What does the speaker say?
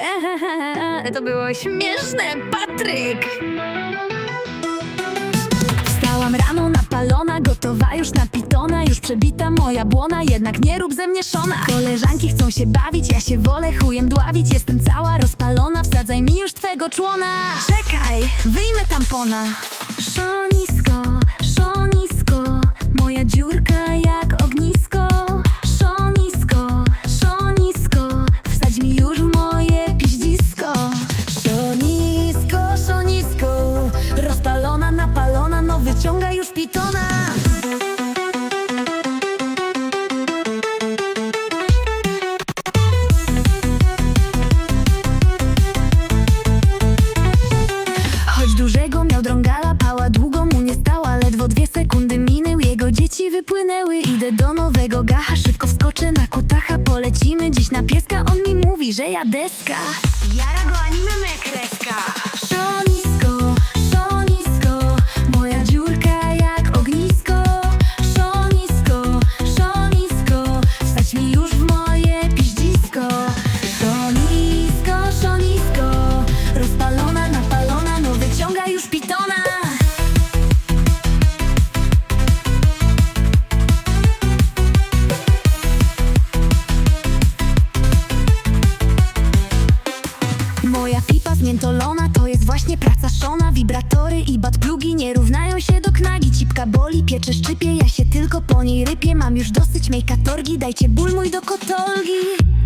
To było śmieszne, Patryk! Wstałam rano napalona, gotowa już na pitona Już przebita moja błona, jednak nie rób ze mnie szona. Koleżanki chcą się bawić, ja się wolę chujem dławić Jestem cała rozpalona, wsadzaj mi już twego człona. Czekaj, wyjmę tampona. Szonisko, miał drągala, pała długo mu nie stała Ledwo dwie sekundy minęły, jego dzieci wypłynęły Idę do nowego gacha, szybko wskoczę na kutacha Polecimy dziś na pieska, on mi mówi, że ja deska. Jara go anime me Moja pipa zmiętolona to jest właśnie praca szona. Wibratory i plugi nie równają się do knagi. Cipka boli, piecze szczypie, ja się tylko po niej rypię. Mam już dosyć mej katorgi, dajcie ból mój do kotolgi